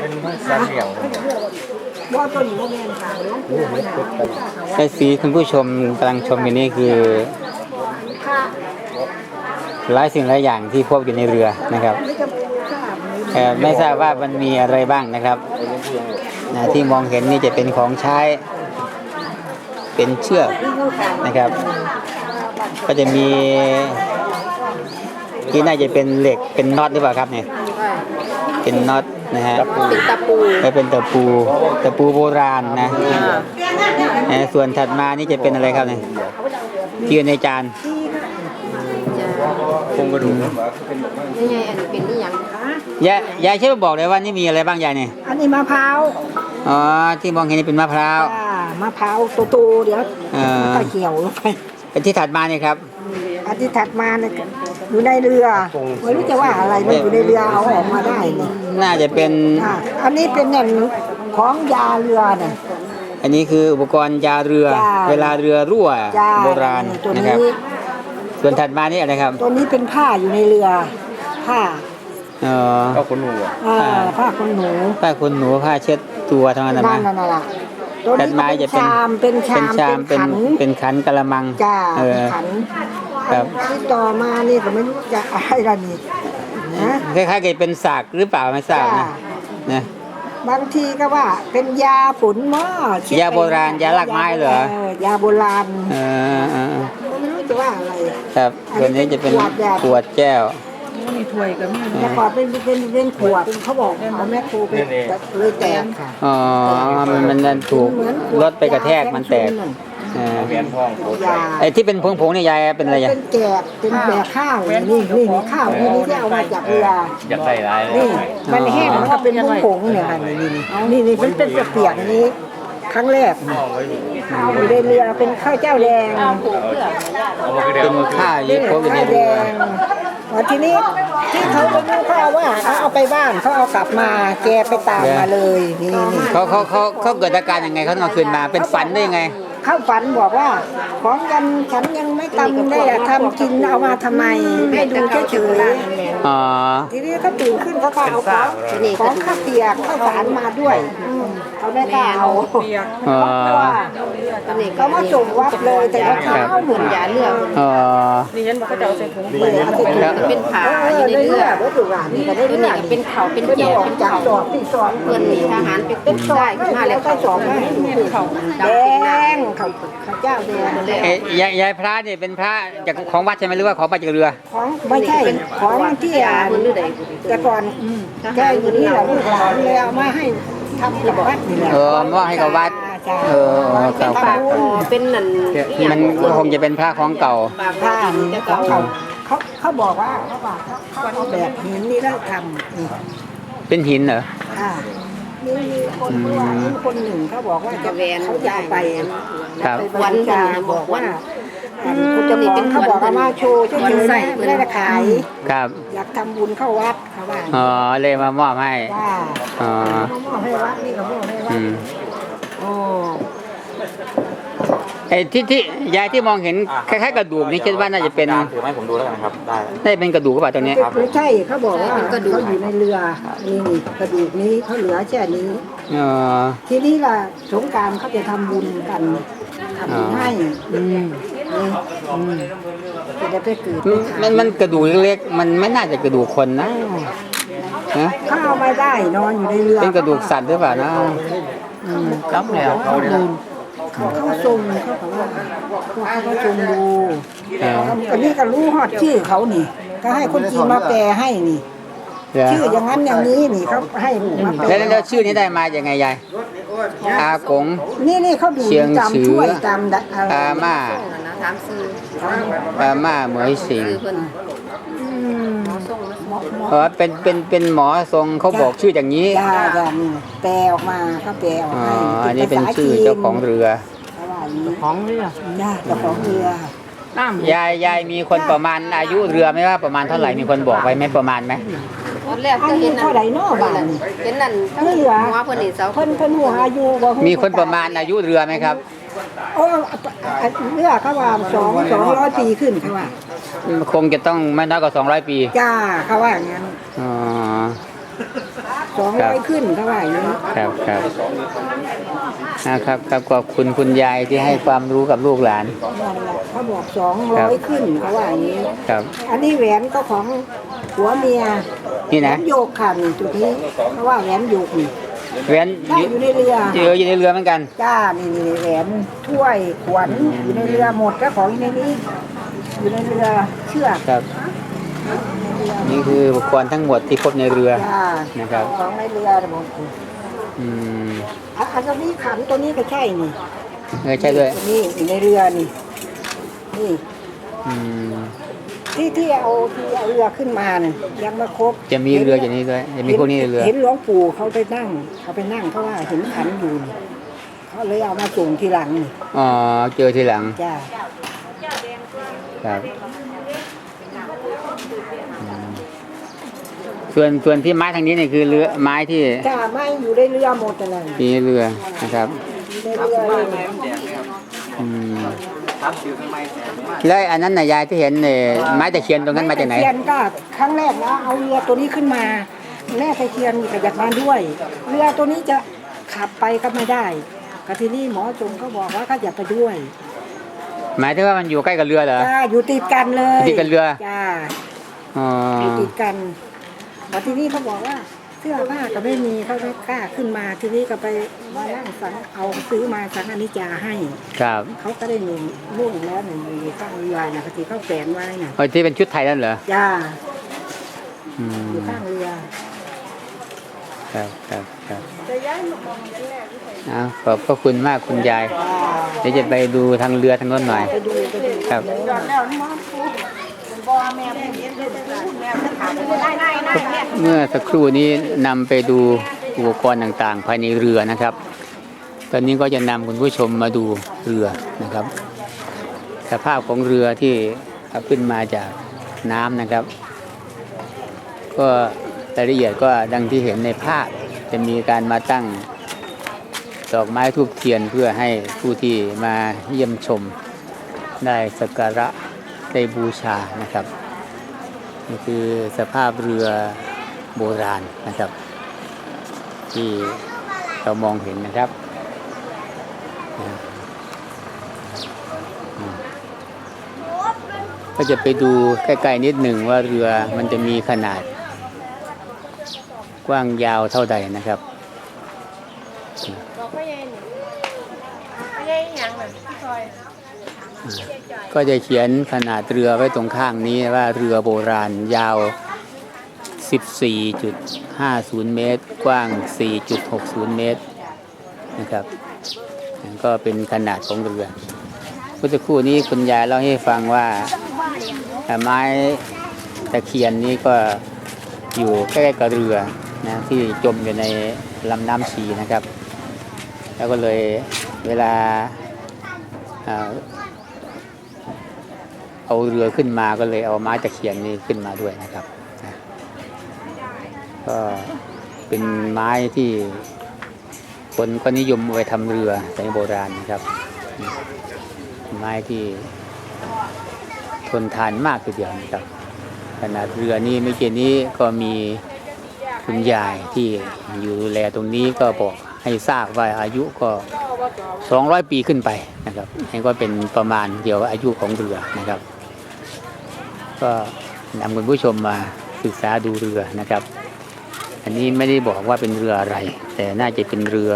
เป็นสัตว์เลี้ยงว่าตัวนี้ว่าแม่นค่ะน้องปูไม่หาไอ้สีคุณผู้ชมกำลังชมอยู่นี่คือหลายสิ่งหลายอย่างที่พบอยู่ในเรือนะครับไม่ไม่ทราบว่ามันมีอะไรบ้างนะครับที่มองเห็นนี่จะเป็นของใช้ เป็นเชือกนะครับ ก็จะมีที่น่าจะเป็นเหล็กเป็นน็อตหรือเปล่าครับเนี่ยเป็นน็อต นะฮะเป็นตะปูและเป็นตะปูตะปูโบราณนะเอ่อส่วนถัดมานี่จะเป็นอะไรครับเนี่ยที่อยู่ในจานโครงกระดูกนี่ไงอันนี้เป็นนี่ยังยายยายช่วยบอกเลยว่านี่มีอะไรบ้างยายเนี่ยอันนี้มะพร้าวอ๋อที่มองเห็นนี่เป็นมะพร้าวจ้ามะพร้าวโตๆเดี๋ยวเออตะเขียวลงไปเป็นที่ถัดมานี่ครับอันที่ถัดมาเนี่ยอยู่ในเรือไม่รู้จะว่าอะไรมันอยู่ในเรือเอาออกมาได้นี่ น่าจะเป็นอะอันนี้เป็นอย่างของยาเรือเนี่ย อันนี้คืออุปกรณ์ยาเรือ จ้าเวลาเรือรั่วยาโบราณตัวนะครับ นี้ส่วนถัดมานี่อะไรครับตัวนี้เป็นผ้าอยู่ในเรือ ผ้าเอ่อ ก็ขนหนูอะอ่า ผ้าขนหนูผ้าขนหนูผ้าเช็ดตัวทั้งนั้นนะนั่นน่ะล่ะตัวถันี้ดมาก็จะเป็นเป็นชามเป็นชามเป็นชามเป็นขันเป็นขันกะละมัง จ้าเออขันครับที่ต่อมานี่ก็ไม่รู้จะอะไรละนี่ นะคล้ายๆกับเป็นสากหรือเปล่าไม่ทราบนะจ้านะบางทีก็ว่าเป็นยาฝนหม้อเช็ดยาโบราณยาลากไม้เหรอยาโบราณเออเออเออไม่รู้จะว่าอะไรครับตัวนี้จะเป็นขวดแบบขวดแก้วแต่ก่อนเป็นเป็นเป็นขวดเขาบอกเอาแม่ครูไปเลยแตกค่ะอ๋อมันมันมันถูกรถไปกระแทกมันแตกเออแหวนทองโคตรยาไอ้ที่เป็นผงๆเนี่ยยายเป็นอะไรยายเป็นแกบเป็นแบกข้าวนี่นี่นี่ข้าวนี่นี่ที่เอามาจากเรืออยากได้หลายเลยนี่มันแห้งมันก็เป็นผงๆเนี่ยค่ะนี่นี่นี่มันเป็นเปียกๆอันนี้ ครั้งแรกอยู่ในเรือเป็นข้าวเจ้าแดงเอามาคือเดียเป็วนข้าวยี่พบอยู่ในข้าวแดเรืองวันทีนี้ที่เขาไปดูเขาเอาว่าเขาเอาไปบ้านเขาเอากลับมาแกไปตามมาเลยนี่นี่ เขาเขาเขาเขาเกิดอาการยังไงเขาต้องเอาคืนมาเป็นฝันได้ยังไง เข้าฝันบอกว่า ของกันฉันยังไม่ทำได้อะทำกินเอามาทำไมให้ดูเฉยๆอ๋อทีนี้ก็ตื่นขึ้นเขาก็เอาของของข้าวเปียกข้าวสารมาด้วยอืม เขาไม่กล้าเอาอ๋อเพราะว่าตอนนี้เขามาส่งวัดเลยแต่ว่าเขาเหมือนยาเลือดอ๋อเลยเอาใส่ถุงเป็นผาอยู่ในเรือรถดูว่านี่ก็ได้ตัวเรืนี้อก็เป็นเขาเป็นเป็นแก่ออกเป็นจากเขาจอบที่จอบเพื่อนมีทหารเป็นต้นได้ขึ้นมาแล้วก็เขาจอบให้เขาแดงเขาเขาเจ้าแดงเอ้ยยายยายพระเนี่ยเป็นพระจากของวัดใช่ไหมหรือว่าของมาจากเรือ ของไม่ใช่ของที่ยาอ่าคนหรือใดแต่ก่อนแกอยู่นี่แหละลูกหลานเลยเอามาให้ ทำกับวัดนี่แหละเออมอบให้กับวัด จ้าเออครับปากคอเป็นนั่นมันก็คงจะเป็นพระของเก่าปากผ้าผ้านี่แต่เขาเก่าเขาเขาบอกว่าเขาบอกเขาเขาเอาแบบหินนี่แล้วทำนี่เป็นหินเหรออ่ามีมีคนเมื่อวานนี้คนหนึ่งเขาบอกว่าจะเขาจะเอาไป ครับไปวันจาบอกว่าอัน คุณจะเป็นเขาบอกว่ามาโชว์เฉยๆนะไม่ได้ขาย ครับอยากทำบุญเข้าวัดเขาว่าอ๋อเลยมามอบให้ว่าอ๋อมอบให้วัดนี่ก็มอบให้วัอืดมโอ้ไอ้ที่ที่ยายที่มองเห็นคล้ายๆกระดูกนี่คิดว่าน่าจะเป็นอาจารย์ถือไมาให้ผมดูแล้วกันนะครับ ได้ น่าจะเป็นกระดูกหรือเปล่าตัวเนี้ยไม่ใช่เขาบอกว่าเขาอยู่ในเรือนี่นี่กระดูกนี้เขาเหลือแค่นี้ อ๋อ ทีนี้ล่ะสงกรารเขาจะทำบุญกันทำบุญให้ อืม นี่อืมจะได้ไปเกิดมันมันมันกระดูกเล็กๆมันไม่น่าจะกระดูกคนนะนะเขาเอามาได้นอนอยู่ในเรือเป็นกระดูกสัตว์หรือเปล่านะอืมครับแล้วเขาเนี่ยเขาเขาทรงเขาบอกว่าเขาเขาทรงดูเอออันนี้ก็รู้ฮอดชื่อเขานี่ ก็ให้คนจีนมาแปลให้นี่ เดี๋ยวชื่ออย่างนั้นอย่างนี้นี่เขาให้มาแปลแล้วแล้วชื่อนี้ได้มาอย่างไงยาย อากง นี่นี่เขาดูเชียงตามเชื้อถ้วยตามดะอะไรอาม่านะถามซื้ออาม่าเหมยสิงซื้อเพิ่นอืมหมอหมอเออเป็นเป็นเป็นหมอทรงเขาบอกชื่ออย่างนี้จ้าจ้านี่แปลออกมาเขาแปลออกอ๋อให้อันนี้เป็นชื่อเจ้าของเรือเขาว่าอย่างนี้ของเรือจ้าเจ้าของเรือยายยายมีคนประมาณอายุเรือไหมว่าประมาณเท่าไหร่มีคนบอกไว้ไหมประมาณไหมต อนแรกอาก็ยุเห็นนั่เท่านไหร่เนาะบ้านนี่ เห็นนั่นทั้งหัวเพิ่นนี่เสาเพิ่นเพิ่นหัวอายุบ่ฮู้มีคนประมาณอายุเรือไหมครับ โอ้เรือเขาว่าสองสองร้อยปีขึ้นเขาว่าคงจะต้องไม่น้อยกว่า 200 ปีจ้าเขาว่าอย่างนั้นอ๋อสองร้อยขึ้นเขาว่าอย่างนี้ครับครับนะครับครับขอบคุณคุณยายที่ให้ความรู้กับลูกหลานนั่นแหละเขาบอกสองร้อยขึ้นเขาว่าอย่างนี้ ครับ อันนี้แหวนก็ของหัวเมีย นี่แหวนะนโยกค่ะนี่จุดนี้เพราะว่าแหวนโยกนี่แหวนได้อยู่ในเรือเจออยู่ในเรือเหมือนกัน จ้านี่นี่แหวนถ้วยขวัญอยู่ในเรือหมดก็ของอยู่ในนี้ อยู่ในเรือเชือกครับ นี่คืออุปกรณ์ทั้งหมดที่พบในเรือ จ้านะครับ ของในเรือนะบอกคุณอืมอะอันนี้ขันตัวนี้ก็ใช่นี่เออใช่ด้วยตัวนี้อยู่ในเรือนี่นี่อืม ที่ที่เอาที่เอาเรือขึ้นมาเนี่ยยังมาครบจะมีเรืออย่างนี้ด้วยจะมีพวกนี้ในเรือ เห็นหลวงปู่เขาไปนั่งเขาไปนั่งเพราะว่าเห็นขันอยู่นี่เขาเลยเอามาส่งทีหลังนี่อ๋อ เจอทีหลัง จ้าครับอืมส่วนส่วนที่ไม้ทางนี้เนี่ยคือเรือไม้ที่จ้าไม่อยู่ในเรือหมดอะไรที่เรือนะครับ อยู่ในเรือเลยอืม แล้วอันนั้นน่ะยายที่เห็นเนี่ยไม้ตะเคียนตรงนั้นมาจากไหน ตะเคียนก็ครั้งแรกนะเอาเรือตัวนี้ขึ้นมาแม่ตะเคียนก็อยากมาด้วย เรือตัวนี้จะขับไปก็ไม่ได้ก็ทีนี้หมอจงก็บอกว่าก็อย่าไปด้วยหมายถึงว่ามันอยู่ใกล้กับเรือเหรอ จ้าอยู่ติดกันเลยอยู่ติดกับเรือ จ้าอ๋ออยู่ติดกันมาทีนี้เขาบอกว่า เสื้อผ้าก็ไม่มีเขาไม่กล้าขึ้นมาทีนี้ก็ไปมานั่งสังเอาซื้อมาสังอนิจจาให้ ครับเขาก็ได้หนึ่งรุ่งแล้วหนึ่งอยู่ข้างเรือนะที่เขาแฝงไว้น่ะเอาที่เป็นชุดไทยนั่นเหรอจ้าอืมอยู่ข้างเรือครับครับครับเอาขอบพระคุณมากคุณยายเดี๋ยวจะไปดูทางเรือทางโน้นหน่อย ไปดูไปดูครับ แล้วมอปูบอแม่แม่เห็นแม่ถามได้ได้ได้ เมื่อสักครู่นี้นำไปดูอุปกรณ์ต่างๆ ภายในเรือนะครับ ตอนนี้ก็จะนำคุณผู้ชมมาดูเรือนะครับ สภาพของเรือที่ขึ้นมาจากน้ำนะครับ ก็รายละเอียดก็ดังที่เห็นในภาพจะมีการมาตั้งดอกไม้ทูบเทียนเพื่อให้ผู้ที่มาเยี่ยมชมได้สักการะได้บูชานะครับ นี่คือสภาพเรือโบราณนะครับ ที่เรามองเห็นนะครับก็จะไปดูใกล้ๆนิดหนึ่งว่าเรือมันจะมีขนาด กว้างยาวเท่าใดนะครับบอกว่ยังไม่ยังเลยพี่ซอย ก็จะเขียนขนาดเรือไว้ตรงข้างนี้ว่าเรือโบราณยาว 14.50 เมตร กว้าง 4.60 เมตรนะครับก็เป็นขนาดของเรือเมื่อสักครู่นี้คุณยายเล่าให้ฟังว่าไม้ตะเคียนนี้ก็อยู่ใกล้ๆกับเรือนะที่จมอยู่ในลำน้ำชีนะครับ แล้วก็เลยเวลาอ่า เอาเรือขึ้นมาก็เลยเอาไม้ตะเคียนนี้ขึ้นมาด้วยนะครับนะก็เป็นไม้ที่คนก็นิยมเอาไปทำเรือสมัยโบราณนะครับ ไม้ที่ทนทานมากทีเดียวนะครับขนาดเรือนี้ไม่เกี่นี้ก็มีคุณยายที่อยู่ดูแลตรงนี้ก็บอกให้ทราบว่าอายุก็ 200 ปีขึ้นไปนะครับนี่ก็เป็นประมาณเกี่ยวกับอายุของเรือนะครับ ก็นำคุณผู้ชมมาศึกษาดูเรือนะครับ อันนี้ไม่ได้บอกว่าเป็นเรืออะไร แต่น่าจะเป็นเรือ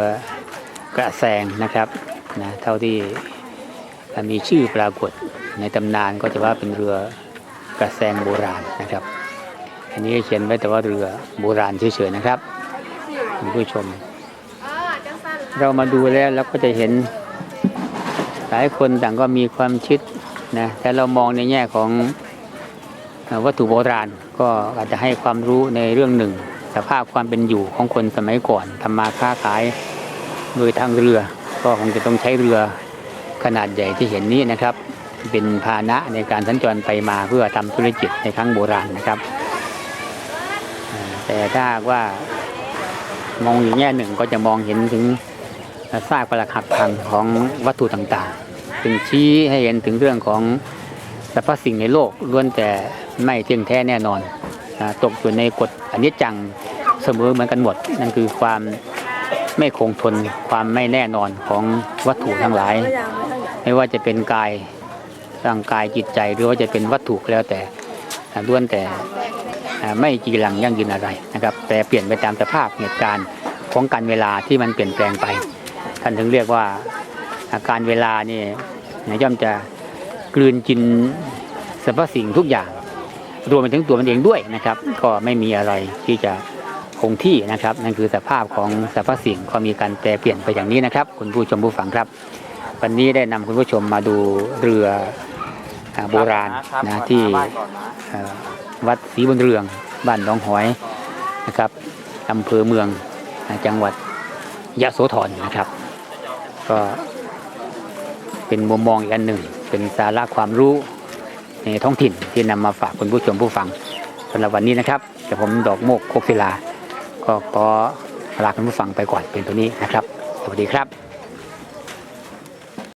กระแสงนะครับนะเท่าที่มีชื่อปรากฏในตำนานก็จะว่าเป็นเรือกระแสงโบราณนะครับ อันนี้เขียนไว้แต่ว่าเรือโบราณเฉยๆนะครับคุณผู้ชม เรามาดูแล้วเราก็จะเห็นหลายคนต่างก็มีความคิดนะแต่เรามองในแง่ของ วัตถุโบราณก็อาจจะให้ความรู้ในเรื่องหนึ่ง สภาพความเป็นอยู่ของคนสมัยก่อนทำมาค้าขายโดยทางเรือ ก็คงจะต้องใช้เรือขนาดใหญ่ที่เห็นนี้นะครับ เป็นพาหนะในการสัญจรไปมาเพื่อทำธุรกิจในครั้งโบราณนะครับ แต่ถ้าว่ามองอีกแง่หนึ่งก็จะมองเห็นถึงซากปรักหักพังของวัตถุต่างๆซึ่งชี้ให้เห็นถึงเรื่องของสรรพสิ่งในโลกล้วนแต่ ไม่เที่ยงแท้แน่นอนนะตกอยู่ในกฎอนิจจังเสมอเหมือนกันหมด นั่นคือความไม่คงทนความไม่แน่นอนของวัตถุทั้งหลาย ไม่ว่าจะเป็นกายร่างกายจิตใจหรือว่าจะเป็นวัตถุแล้วแต่ล้วนแต่ไม่จีรังยั่งยืนอะไรนะครับ แต่เปลี่ยนไปตามสภาพเหตุการณ์ของการเวลาที่มันเปลี่ยนแปลงไปท่านถึงเรียกว่าอาการเวลานี่ย่อมจะกลืนกินสรรพสิ่งทุกอย่าง รวมไปถึงตัวมันเองด้วยนะครับ ก็ไม่มีอะไรที่จะคงที่นะครับ นั่นคือสภาพของสรรพสิ่งก็มีการแปรเปลี่ยนไปอย่างนี้นะครับ คุณผู้ชมผู้ฟังครับ วันนี้ได้นำคุณผู้ชมมาดูเรืออ่าโบราณนะที่เอ่อวัดศรีบุญเรืองบ้านหนองหอยนะครับอำเภอเมืองอ่าจังหวัดยะโสธรนะครับ ก็เป็นมุมมองอีกอันหนึ่ง เป็นสาระความรู้ ในท้องถิ่นที่นำมาฝากคุณผู้ชมผู้ฟังสำหรับวันนี้นะครับแต่ผมดอกโมกโคกศิลา ก็ขอลาคุณผู้ฟังไปก่อนเป็นตัวนี้นะครับ สวัสดีครับ